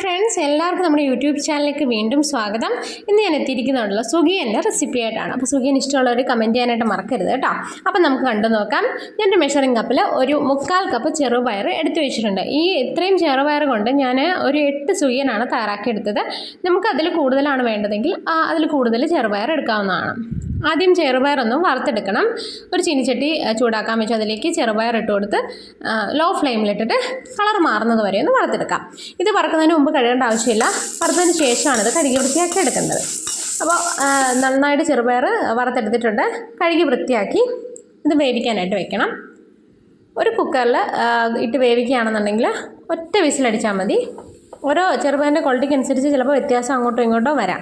Friends എല്ലാവർക്കും നമ്മുടെ YouTube ചാനലിലേക്ക് വീണ്ടും സ്വാഗതം. ഇന്ന് ഞാൻ എത്തിയിരിക്കുന്നുണ്ടല്ലോ സുഖിയന്റെ റെസിപ്പി ആയിട്ടാണ്. അപ്പോൾ സുഖിയൻ ഇഷ്ടമുള്ളവർ കമന്റ് ചെയ്യാനായിട്ട് മറക്കരുത് കേട്ടോ. അപ്പോൾ നമുക്ക് കണ്ടു നോക്കാം. ഞാൻ മെഷറിംഗ് കപ്പിൽ ഒരു മുക്കാൽ കപ്പ് ചെറുപയർ എടുത്തു വെച്ചിട്ടുണ്ട്. ഈ ഇത്രയും ചെറുപയർ കൊണ്ട് ഞാൻ ഒരു എട്ട് സുഖിയനാണ് തയ്യാറാക്കിയെടുത്തത്. നമുക്ക് അതിൽ കൂടുതലാണ് വേണ്ടതെങ്കിൽ അതിൽ കൂടുതൽ ചെറുപയർ എടുക്കാവുന്നതാണ്. ആദ്യം ചെറുപയർ ഒന്ന് വറുത്തെടുക്കണം. ഒരു ചീനിച്ചട്ടി ചൂടാക്കാൻ വെച്ച് അതിലേക്ക് ചെറുപയർ ഇട്ട് കൊടുത്ത് ലോ ഫ്ലെയിമിലിട്ടിട്ട് കളർ മാറുന്നത് വരെ ഒന്ന് വറുത്തെടുക്കാം. ഇത് വറുക്കുന്നതിന് മുമ്പ് കഴുകേണ്ട ആവശ്യമില്ല. വറുത്തതിന് ശേഷമാണ് ഇത് കഴുകി വൃത്തിയാക്കി എടുക്കേണ്ടത് അപ്പോൾ നന്നായിട്ട് ചെറുപയർ വറുത്തെടുത്തിട്ടുണ്ട്. കഴുകി വൃത്തിയാക്കി ഇത് വേവിക്കാനായിട്ട് വെക്കണം. ഒരു കുക്കറിൽ ഇട്ട് വേവിക്കുകയാണെന്നുണ്ടെങ്കിൽ ഒറ്റ വിസിലടിച്ചാൽ മതി. ഓരോ ചെറുപയറിന്റെ ക്വാളിറ്റിക്ക് അനുസരിച്ച് ചിലപ്പോൾ വ്യത്യാസം അങ്ങോട്ടോ ഇങ്ങോട്ടോ വരാം.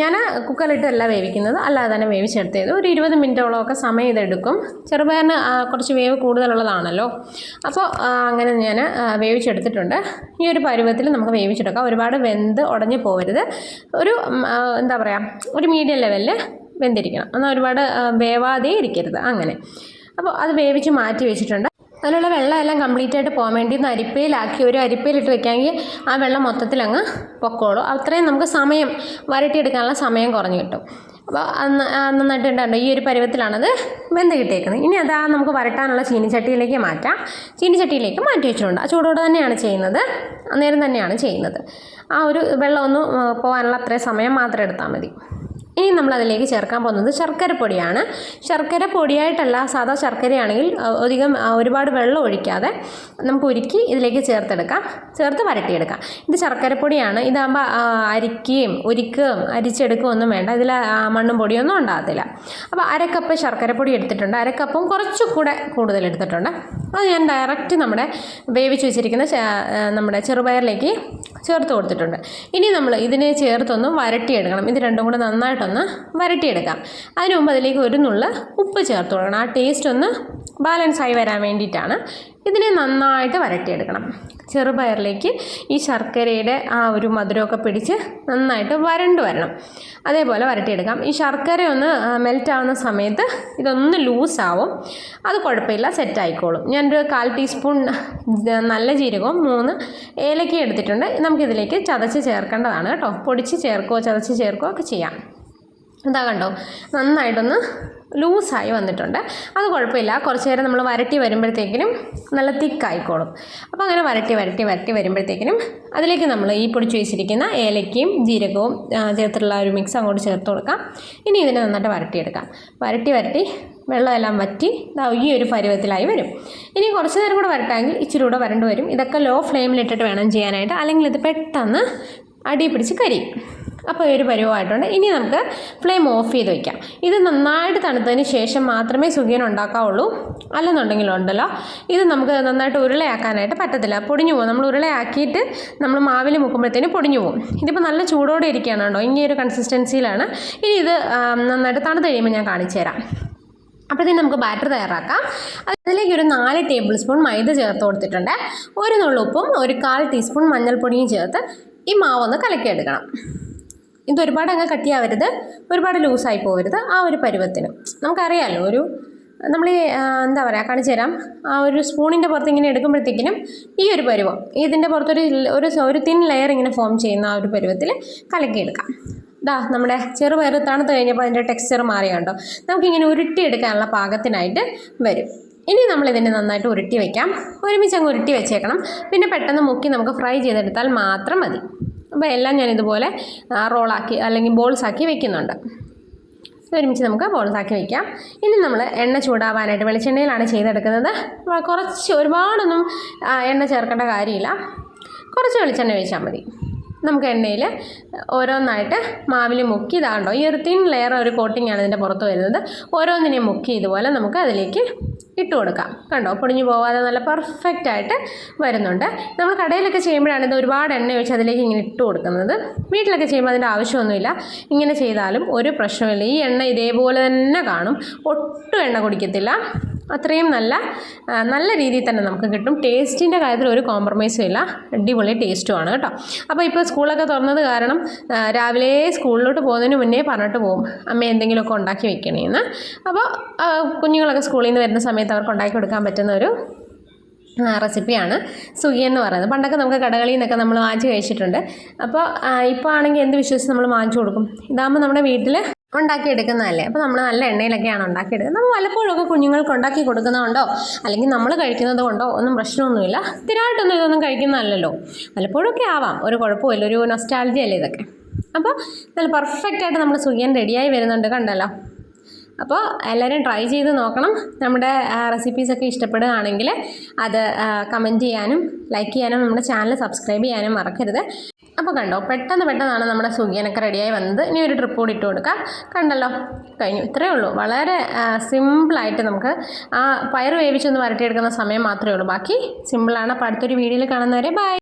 ഞാൻ കുക്കറിലിട്ടല്ല വേവിക്കുന്നത് അല്ലാതെ തന്നെ വേവിച്ചെടുത്തത്. ഒരു ഇരുപത് മിനിറ്റോളമൊക്കെ സമയം ഇതെടുക്കും ചെറുപയറിന് കുറച്ച് വേവ് കൂടുതലുള്ളതാണല്ലോ. അപ്പോൾ അങ്ങനെ ഞാൻ വേവിച്ചെടുത്തിട്ടുണ്ട്. ഈ ഒരു പരുവത്തിൽ നമുക്ക് വേവിച്ചെടുക്കാം. ഒരുപാട് വെന്ത് ഉടഞ്ഞു പോകരുത് ഒരു എന്താ പറയുക ഒരു മീഡിയം ലെവലിൽ വെന്തിരിക്കണം. എന്നാൽ ഒരുപാട് വേവാതെ ഇരിക്കരുത് അങ്ങനെ. അപ്പോൾ അത് വേവിച്ച് മാറ്റി വെച്ചിട്ടുണ്ട്. അതിലുള്ള വെള്ളം എല്ലാം കംപ്ലീറ്റ് ആയിട്ട് പോകാൻ വേണ്ടി ഒന്ന് അരിപ്പയിലാക്കി ഒരു അരിപ്പയിലിട്ട് വെക്കാമെങ്കിൽ ആ വെള്ളം മൊത്തത്തിൽ അങ്ങ് പൊക്കോളും. അത്രയും നമുക്ക് സമയം വരട്ടിയെടുക്കാനുള്ള സമയം കുറഞ്ഞു കിട്ടും. അപ്പോൾ നന്നായിട്ട് ഉണ്ടാകും ഈ ഒരു പരുവത്തിലാണത് വെന്ത് കിട്ടിയേക്കുന്നത്. ഇനി അതാ നമുക്ക് വരട്ടാനുള്ള ചീനിച്ചട്ടിയിലേക്ക് മാറ്റാം. ചീനിച്ചട്ടിയിലേക്ക് മാറ്റി വെച്ചിട്ടുണ്ട്. ആ ചൂടോടെ തന്നെയാണ് ചെയ്യുന്നത്. അന്നേരം തന്നെയാണ് ചെയ്യുന്നത്. ആ ഒരു വെള്ളമൊന്നും പോകാനുള്ള അത്രയും സമയം മാത്രം എടുത്താൽ മതി. ഇനി നമ്മൾ അതിലേക്ക് ചേർക്കാൻ പോകുന്നത് ശർക്കര പൊടിയാണ്. ശർക്കര പൊടിയായിട്ടല്ല സാധാ ശർക്കരയാണെങ്കിൽ അധികം ഒരുപാട് വെള്ളം ഒഴിക്കാതെ നമുക്ക് ഉരുക്കി ഇതിലേക്ക് ചേർത്തെടുക്കാം. ചേർത്ത് വരട്ടിയെടുക്കാം. ഇത് ശർക്കര പൊടിയാണ്. ഇതാകുമ്പോൾ അരിക്കുകയും ഉരുക്കുകയും അരിച്ചെടുക്കുകയും ഒന്നും വേണ്ട. ഇതിൽ മണ്ണും പൊടിയൊന്നും ഉണ്ടാകത്തില്ല. അപ്പോൾ അരക്കപ്പ് ശർക്കര പൊടി എടുത്തിട്ടുണ്ട്. അരക്കപ്പും കുറച്ചുകൂടെ കൂടുതൽ എടുത്തിട്ടുണ്ട്. അത് ഞാൻ ഡയറക്റ്റ് നമ്മുടെ വേവിച്ച് വെച്ചിരിക്കുന്ന നമ്മുടെ ചെറുപയറിലേക്ക് ചേർത്ത് കൊടുത്തിട്ടുണ്ട്. ഇനി നമ്മൾ ഇതിനെ ചേർത്തൊന്ന് വരട്ടിയെടുക്കണം. ഇത് രണ്ടും കൂടെ നന്നായിട്ടൊന്ന് വരട്ടിയെടുക്കാം. അതിനു മുമ്പ് അതിലേക്ക് ഒരു നുള്ള ഉപ്പ് ചേർത്ത് കൊടുക്കണം. ആ ടേസ്റ്റ് ഒന്ന് ബാലൻസ് ആയി വരാൻ വേണ്ടിയിട്ടാണ് ഇതിനെ നന്നായിട്ട് വരട്ടിയെടുക്കണം. ചെറുപയറിലേക്ക് ഈ ശർക്കരയുടെ ആ ഒരു മധുരമൊക്കെ പിടിച്ച് നന്നായിട്ട് വരണ്ട് വരണം. അതേപോലെ വരട്ടിയെടുക്കാം. ഈ ശർക്കര ഒന്ന് മെൽറ്റ് ആവുന്ന സമയത്ത് ഇതൊന്ന് ലൂസാവും അത് കുഴപ്പമില്ല സെറ്റ് ആയിക്കോളും. ഞാനൊരു കാൽ ടീസ്പൂൺ നല്ല ജീരകവും മൂന്ന് ഏലക്കയും എടുത്തിട്ടുണ്ട്. നമുക്കിതിലേക്ക് ചതച്ച് ചേർക്കേണ്ടതാണ് കേട്ടോ. പൊടിച്ച് ചേർക്കുകയോ ചതച്ച് ചേർക്കുകയോ ഒക്കെ ചെയ്യാം. ഇതാ കണ്ടോ നന്നായിട്ടൊന്ന് ലൂസായി വന്നിട്ടുണ്ട്. അത് കുഴപ്പമില്ല കുറച്ച് നേരം നമ്മൾ വരട്ടി വരുമ്പോഴത്തേക്കിനും നല്ല തിക്കായിക്കോളും. അപ്പോൾ അങ്ങനെ വരട്ടി വരട്ടി വരട്ടി വരുമ്പോഴത്തേക്കിനും അതിലേക്ക് നമ്മൾ ഈ പൊടിച്ച് വെച്ചിരിക്കുന്ന ഏലക്കയും ജീരകവും ചേർത്തിട്ടുള്ള ഒരു മിക്സ് അങ്ങോട്ട് ചേർത്ത് കൊടുക്കാം. ഇനി ഇതിനെ നന്നായിട്ട് വരട്ടിയെടുക്കാം. വരട്ടി വരട്ടി വെള്ളമെല്ലാം വറ്റി ഈ ഒരു പരുവത്തിലായി വരും. ഇനി കുറച്ച് നേരം കൂടെ വരട്ടാമെങ്കിൽ ഇച്ചിരി കൂടെ വരേണ്ടി വരും. ഇതൊക്കെ ലോ ഫ്ലെയിമിലിട്ടിട്ട് വേണം ചെയ്യാനായിട്ട്. അല്ലെങ്കിൽ ഇത് പെട്ടെന്ന് അടി പിടിച്ച് കരിയും. അപ്പോൾ ഒരു പരുവമായിട്ടുണ്ട് ഇനി നമുക്ക് ഫ്ലെയിം ഓഫ് ചെയ്ത് വയ്ക്കാം. ഇത് നന്നായിട്ട് തണുത്തതിന് ശേഷം മാത്രമേ സുഖിയൻ ഉണ്ടാക്കാവുള്ളൂ. അല്ലെന്നുണ്ടെങ്കിലുണ്ടല്ലോ ഇത് നമുക്ക് നന്നായിട്ട് ഉരുളയാക്കാനായിട്ട് പറ്റത്തില്ല. പൊടിഞ്ഞു പോകും. നമ്മൾ ഉരുളയാക്കിയിട്ട് നമ്മൾ മാവിൽ മുക്കുമ്പോഴത്തേന് പൊടിഞ്ഞു പോകും. ഇതിപ്പോൾ നല്ല ചൂടോടെ ഇരിക്കുകയാണ് കേട്ടോ. ഇനി ഒരു കൺസിസ്റ്റൻസിയിലാണ്. ഇനി ഇത് നന്നായിട്ട് തണുത്ത് കഴിയുമ്പോൾ ഞാൻ കാണിച്ചു തരാം. അപ്പോഴത്തേന് നമുക്ക് ബാറ്റർ തയ്യാറാക്കാം. അതിലേക്ക് ഒരു നാല് ടേബിൾ സ്പൂൺ മൈദ ചേർത്ത് കൊടുത്തിട്ടുണ്ട്. ഒരു നുള്ളുപ്പും ഒരു കാൽ ടീസ്പൂൺ മഞ്ഞൾപ്പൊടിയും ചേർത്ത് ഈ മാവൊന്ന് കലക്കിയെടുക്കണം. ഇത് ഒരുപാട് അങ്ങ് കട്ടിയാവരുത് ഒരുപാട് ലൂസായി പോകരുത് ആ ഒരു പരുവത്തിന്. നമുക്കറിയാമല്ലോ ഒരു നമ്മൾ ഈ എന്താ പറയുക കാണിച്ചു തരാം. ആ ഒരു സ്പൂണിന്റെ പുറത്ത് ഇങ്ങനെ എടുക്കുമ്പോഴത്തേക്കിനും ഈ ഒരു പരുവം ഇതിന്റെ പുറത്തൊരു ഒരു ഒരു തിൻ ലെയർ ഇങ്ങനെ ഫോം ചെയ്യുന്ന ആ ഒരു പരുവത്തിൽ കലക്കിയെടുക്കാം. ഇതാ നമ്മുടെ ചെറുപയർ തണുത്ത് കഴിഞ്ഞപ്പോൾ അതിന്റെ ടെക്സ്ചർ മാറിയുണ്ടോ? നമുക്കിങ്ങനെ ഉരുട്ടിയെടുക്കാനുള്ള പാകത്തിനായിട്ട് വരും. ഇനി നമ്മളിതിനെ നന്നായിട്ട് ഉരുട്ടി വയ്ക്കാം ഒരുമിച്ച് അങ്ങ് ഉരുട്ടി വെച്ചേക്കണം. പിന്നെ പെട്ടെന്ന് മുക്കി നമുക്ക് ഫ്രൈ ചെയ്തെടുത്താൽ മാത്രം മതി. അപ്പോൾ എല്ലാം ഞാൻ ഇതുപോലെ റോളാക്കി അല്ലെങ്കിൽ ബോൾസ് ആക്കി വെക്കുന്നുണ്ട്. ഒരുമിച്ച് നമുക്ക് ബോൾസാക്കി വയ്ക്കാം ഇനി നമ്മൾ എണ്ണ ചൂടാവാനായിട്ട് വെളിച്ചെണ്ണയിലാണ് ചെയ്തെടുക്കുന്നത്. കുറച്ച് ഒരുപാടൊന്നും എണ്ണ ചേർക്കേണ്ട കാര്യമില്ല. കുറച്ച് വെളിച്ചെണ്ണ ഒഴിച്ചാൽ മതി. നമുക്ക് എണ്ണയിൽ ഓരോന്നായിട്ട് മാവിൽ മുക്കി ഇതാണ്ടോ ഈ ഒരു തിൻ ലെയർ ഒരു കോട്ടിംഗ് ആണ് ഇതിന്റെ പുറത്ത് വരുന്നത്. ഓരോന്നിനെയും മുക്കി ഇതുപോലെ നമുക്ക് അതിലേക്ക് ഇട്ട് കൊടുക്കാം. കണ്ടോ? പൊടിഞ്ഞു പോവാതെ നല്ല പെർഫെക്റ്റ് ആയിട്ട് വരുന്നുണ്ട്. നമ്മൾ കടയിലൊക്കെ ചെയ്യുമ്പോഴാണ് ഇത് ഒരുപാട് എണ്ണ ഒഴിച്ച് അതിലേക്ക് ഇങ്ങനെ ഇട്ട് കൊടുക്കുന്നത്. വീട്ടിലൊക്കെ ചെയ്യുമ്പോൾ അതിന്റെ ആവശ്യമൊന്നുമില്ല. ഇങ്ങനെ ചെയ്താലും ഒരു പ്രശ്നമില്ല ഈ എണ്ണ ഇതേപോലെ തന്നെ കാണും. ഒട്ടും എണ്ണ കുടിക്കത്തില്ല. അത്രയും നല്ല നല്ല രീതിയിൽ തന്നെ നമുക്ക് കിട്ടും. ടേസ്റ്റിന്റെ കാര്യത്തിൽ ഒരു കോംപ്രമൈസും ഇല്ല. അടിപൊളി ടേസ്റ്റുമാണ് കേട്ടോ. അപ്പോൾ ഇപ്പോൾ സ്കൂളൊക്കെ തുറന്നത് കാരണം രാവിലെ സ്കൂളിലോട്ട് പോകുന്നതിന് മുന്നേ പറഞ്ഞിട്ട് പോകും. അമ്മ എന്തെങ്കിലുമൊക്കെ ഉണ്ടാക്കി വെക്കണേന്ന് അപ്പോൾ കുഞ്ഞുങ്ങളൊക്കെ സ്കൂളിൽ നിന്ന് വരുന്ന സമയത്ത് അവർക്ക് ഉണ്ടാക്കി കൊടുക്കാൻ പറ്റുന്ന ഒരു റെസിപ്പിയാണ് സുഖി എന്ന് പറയുന്നത്. പണ്ടൊക്കെ നമുക്ക് കടകളിൽ നിന്നൊക്കെ നമ്മൾ വാങ്ങിച്ച് കഴിച്ചിട്ടുണ്ട്. അപ്പോൾ ഇപ്പോൾ ആണെങ്കിൽ എന്ത് വിശ്വസിച്ച് നമ്മൾ വാങ്ങിച്ചു കൊടുക്കും? ഇതാകുമ്പോൾ നമ്മുടെ വീട്ടിൽ ഉണ്ടാക്കിയെടുക്കുന്നതല്ലേ? അപ്പോൾ നമ്മൾ നല്ല എണ്ണയിലൊക്കെയാണ് ഉണ്ടാക്കിയെടുക്കുന്നത്. നമ്മൾ വല്ലപ്പോഴൊക്കെ കുഞ്ഞുങ്ങൾക്ക് ഉണ്ടാക്കി കൊടുക്കുന്നതുകൊണ്ടോ അല്ലെങ്കിൽ നമ്മൾ കഴിക്കുന്നത് കൊണ്ടോ ഒന്നും പ്രശ്നമൊന്നുമില്ല. സ്ഥിരമായിട്ടൊന്നും ഇതൊന്നും കഴിക്കുന്നതല്ലല്ലോ. വല്ലപ്പോഴൊക്കെ ആവാം. ഒരു കുഴപ്പമില്ല. ഒരു നൊസ്റ്റാലജി അല്ലേ ഇതൊക്കെ. അപ്പോൾ നല്ല പെർഫെക്റ്റായിട്ട് നമ്മുടെ സുഖിയൻ റെഡിയായി വരുന്നുണ്ട് കണ്ടല്ലോ. അപ്പോൾ എല്ലാവരും ട്രൈ ചെയ്ത് നോക്കണം. നമ്മുടെ റെസിപ്പീസൊക്കെ ഇഷ്ടപ്പെടുകയാണെങ്കിൽ അത് കമന്റ് ചെയ്യാനും ലൈക്ക് ചെയ്യാനും നമ്മുടെ ചാനൽ സബ്സ്ക്രൈബ് ചെയ്യാനും മറക്കരുത്. അപ്പോൾ കണ്ടോ പെട്ടെന്ന് പെട്ടെന്നാണ് നമ്മുടെ സുഖിയനൊക്കെ റെഡിയായി വന്നത്. ഇനി ഒരു ട്രിപ്പ് കൂടി ഇട്ട് കൊടുക്കാം. കണ്ടല്ലോ കഴിഞ്ഞു. ഇത്രയേ ഉള്ളൂ. വളരെ സിമ്പിളായിട്ട് നമുക്ക് ആ പയർ വേവിച്ചൊന്ന് വരട്ടിയെടുക്കുന്ന സമയം മാത്രമേ ഉള്ളൂ. ബാക്കി സിമ്പിളാണ് അപ്പോൾ അടുത്തൊരു വീഡിയോയിൽ കാണുന്നവരെ ബൈ